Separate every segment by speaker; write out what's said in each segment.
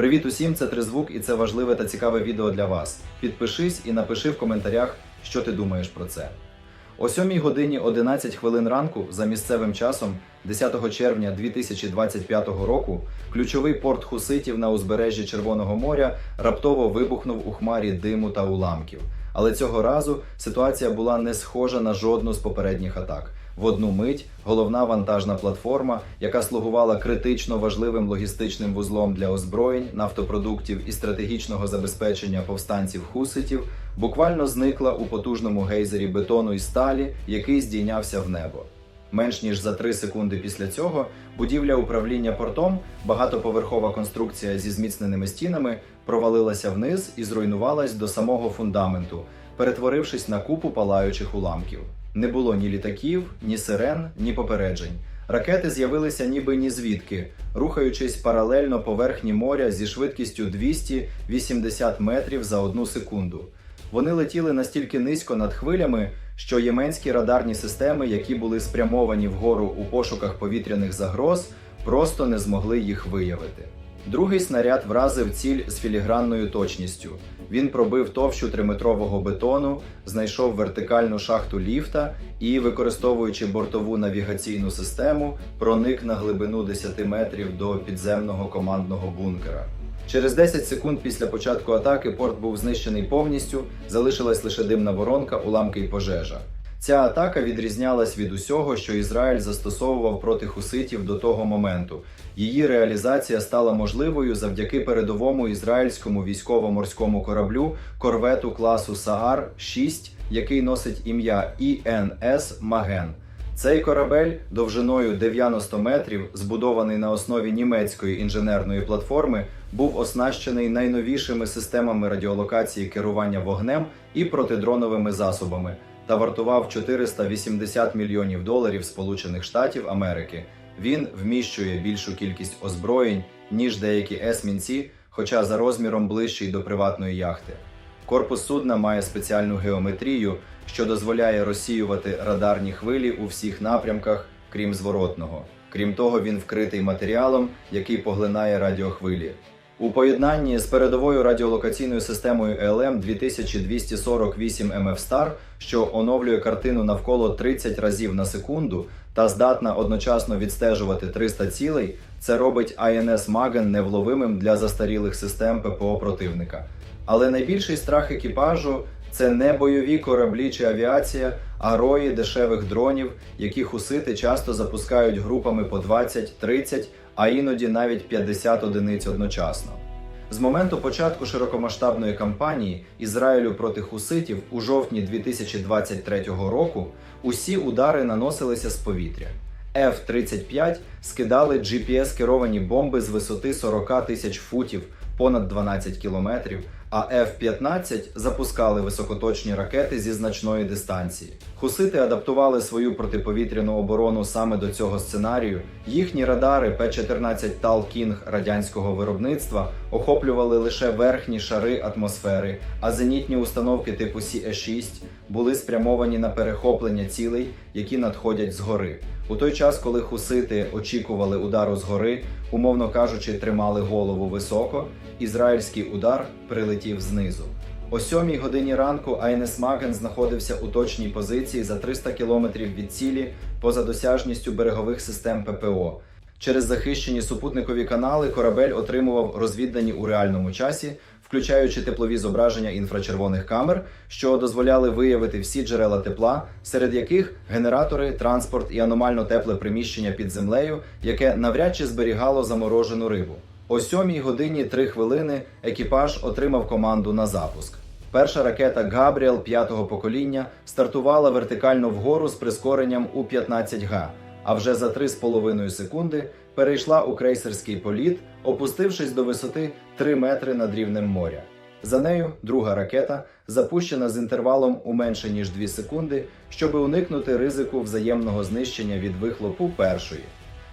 Speaker 1: Привіт усім, це Тризвук і це важливе та цікаве відео для вас. Підпишись і напиши в коментарях, що ти думаєш про це. О 7 годині 11 хвилин ранку за місцевим часом, 10 червня 2025 року, ключовий порт хуситів на узбережжі Червоного моря раптово вибухнув у хмарі диму та уламків. Але цього разу ситуація була не схожа на жодну з попередніх атак. В одну мить головна вантажна платформа, яка слугувала критично важливим логістичним вузлом для озброєнь, нафтопродуктів і стратегічного забезпечення повстанців хуситів, буквально зникла у потужному гейзері бетону і сталі, який здійнявся в небо. Менш ніж за три секунди після цього будівля управління портом, багатоповерхова конструкція зі зміцненими стінами, провалилася вниз і зруйнувалась до самого фундаменту, перетворившись на купу палаючих уламків. Не було ні літаків, ні сирен, ні попереджень. Ракети з'явилися ніби ні звідки, рухаючись паралельно поверхні моря зі швидкістю 280 метрів за одну секунду. Вони летіли настільки низько над хвилями, що єменські радарні системи, які були спрямовані вгору у пошуках повітряних загроз, просто не змогли їх виявити. Другий снаряд вразив ціль з філігранною точністю. Він пробив товщу триметрового бетону, знайшов вертикальну шахту ліфта і, використовуючи бортову навігаційну систему, проник на глибину 10 метрів до підземного командного бункера. Через 10 секунд після початку атаки порт був знищений повністю, залишилась лише димна воронка, уламки й пожежа. Ця атака відрізнялась від усього, що Ізраїль застосовував проти хуситів до того моменту. Її реалізація стала можливою завдяки передовому ізраїльському військово-морському кораблю корвету класу Саар 6, який носить ім'я ІНС Маген. Цей корабель довжиною 90 метрів, збудований на основі німецької інженерної платформи, був оснащений найновішими системами радіолокації керування вогнем і протидроновими засобами та вартував 480 мільйонів доларів Сполучених Штатів Америки. Він вміщує більшу кількість озброєнь, ніж деякі есмінці, хоча за розміром ближчий до приватної яхти. Корпус судна має спеціальну геометрію, що дозволяє розсіювати радарні хвилі у всіх напрямках, крім зворотного. Крім того, він вкритий матеріалом, який поглинає радіохвилі. У поєднанні з передовою радіолокаційною системою ELM 2248 MF-STAR, що оновлює картину навколо 30 разів на секунду та здатна одночасно відстежувати 300 цілей, це робить INS Magen невловимим для застарілих систем ППО противника. Але найбільший страх екіпажу це не бойові кораблі чи авіація, а рої дешевих дронів, які хусити часто запускають групами по 20-30, а іноді навіть 50 одиниць одночасно. З моменту початку широкомасштабної кампанії Ізраїлю проти хуситів у жовтні 2023 року усі удари наносилися з повітря. F-35 скидали GPS-керовані бомби з висоти 40 тисяч футів, понад 12 кілометрів, а F-15 запускали високоточні ракети зі значної дистанції. Хусити адаптували свою протиповітряну оборону саме до цього сценарію. Їхні радари П-14 Тал Кінг радянського виробництва охоплювали лише верхні шари атмосфери, а зенітні установки типу Сі-6 були спрямовані на перехоплення цілей, які надходять згори. У той час, коли хусити очікували удару згори, умовно кажучи, тримали голову високо, ізраїльський удар прилетів знизу. О сьомій годині ранку Айнес Маген знаходився у точній позиції за 300 кілометрів від цілі поза досяжністю берегових систем ППО. Через захищені супутникові канали корабель отримував розвіддані у реальному часі, включаючи теплові зображення інфрачервоних камер, що дозволяли виявити всі джерела тепла, серед яких генератори, транспорт і аномально тепле приміщення під землею, яке навряд чи зберігало заморожену рибу. О сьомій годині 3 хвилини екіпаж отримав команду на запуск. Перша ракета Габріел п'ятого покоління стартувала вертикально вгору з прискоренням у 15 га, а вже за 3,5 секунди перейшла у крейсерський політ, опустившись до висоти 3 метри над рівнем моря. За нею друга ракета, запущена з інтервалом у менше ніж 2 секунди, щоб уникнути ризику взаємного знищення від вихлопу першої.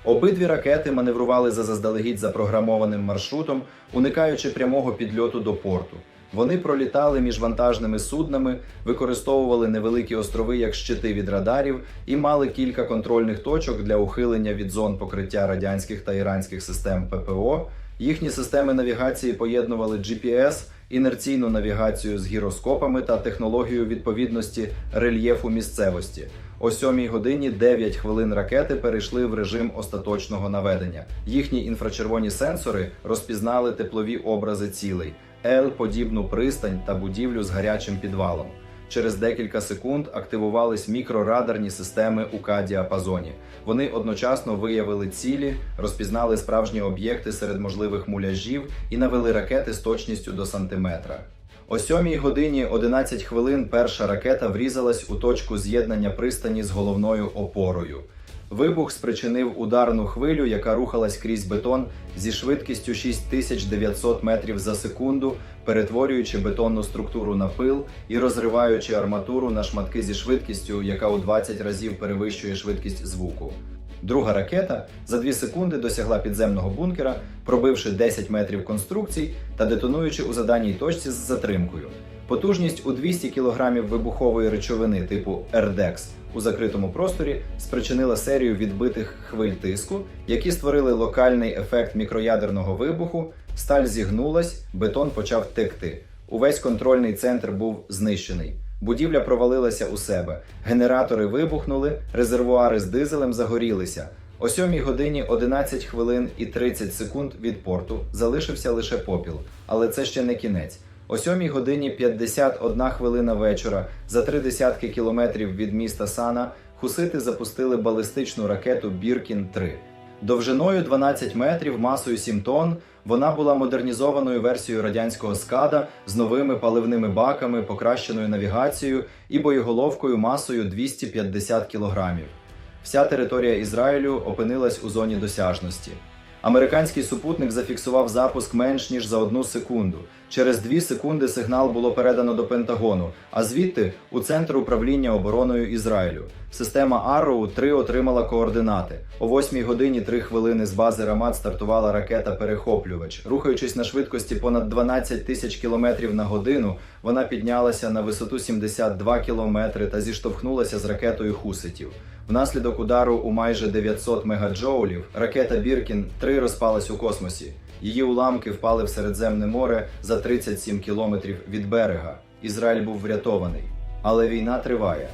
Speaker 1: Обидві ракети маневрували за заздалегідь запрограмованим маршрутом, уникаючи прямого підльоту до порту. Вони пролітали між вантажними суднами, використовували невеликі острови як щити від радарів і мали кілька контрольних точок для ухилення від зон покриття радянських та іранських систем ППО, Їхні системи навігації поєднували GPS, інерційну навігацію з гіроскопами та технологію відповідності рельєфу місцевості. О 7 годині 9 хвилин ракети перейшли в режим остаточного наведення. Їхні інфрачервоні сенсори розпізнали теплові образи цілей, Л подібну пристань та будівлю з гарячим підвалом. Через декілька секунд активувались мікрорадарні системи у К-діапазоні. Вони одночасно виявили цілі, розпізнали справжні об'єкти серед можливих муляжів і навели ракети з точністю до сантиметра. О 7 годині 11 хвилин перша ракета врізалась у точку з'єднання пристані з головною опорою. Вибух спричинив ударну хвилю, яка рухалась крізь бетон зі швидкістю 6900 метрів за секунду, перетворюючи бетонну структуру на пил і розриваючи арматуру на шматки зі швидкістю, яка у 20 разів перевищує швидкість звуку. Друга ракета за 2 секунди досягла підземного бункера, пробивши 10 метрів конструкцій та детонуючи у заданій точці з затримкою. Потужність у 200 кг вибухової речовини типу РДЕКС у закритому просторі спричинила серію відбитих хвиль тиску, які створили локальний ефект мікроядерного вибуху. Сталь зігнулась, бетон почав текти. Увесь контрольний центр був знищений. Будівля провалилася у себе. Генератори вибухнули, резервуари з дизелем загорілися. О 7 годині 11 хвилин і 30 секунд від порту залишився лише попіл, але це ще не кінець. О 7 годині 51 хвилина вечора за три десятки кілометрів від міста Сана хусити запустили балістичну ракету Біркін 3 Довжиною 12 метрів, масою 7 тонн, вона була модернізованою версією радянського скада з новими паливними баками, покращеною навігацією і боєголовкою масою 250 кілограмів. Вся територія Ізраїлю опинилась у зоні досяжності. Американський супутник зафіксував запуск менш ніж за одну секунду. Через дві секунди сигнал було передано до Пентагону, а звідти у центр управління обороною Ізраїлю. Система Arrow 3 отримала координати. О 8 годині 3 хвилини з бази Рамат стартувала ракета Перехоплювач. Рухаючись на швидкості понад 12 тисяч кілометрів на годину, вона піднялася на висоту 72 кілометри та зіштовхнулася з ракетою Хуситів. Внаслідок удару у майже 900 мегаджоулів ракета Біркін 3 розпалась у космосі. Її уламки впали в Середземне море за 37 кілометрів від берега. Ізраїль був врятований, але війна триває.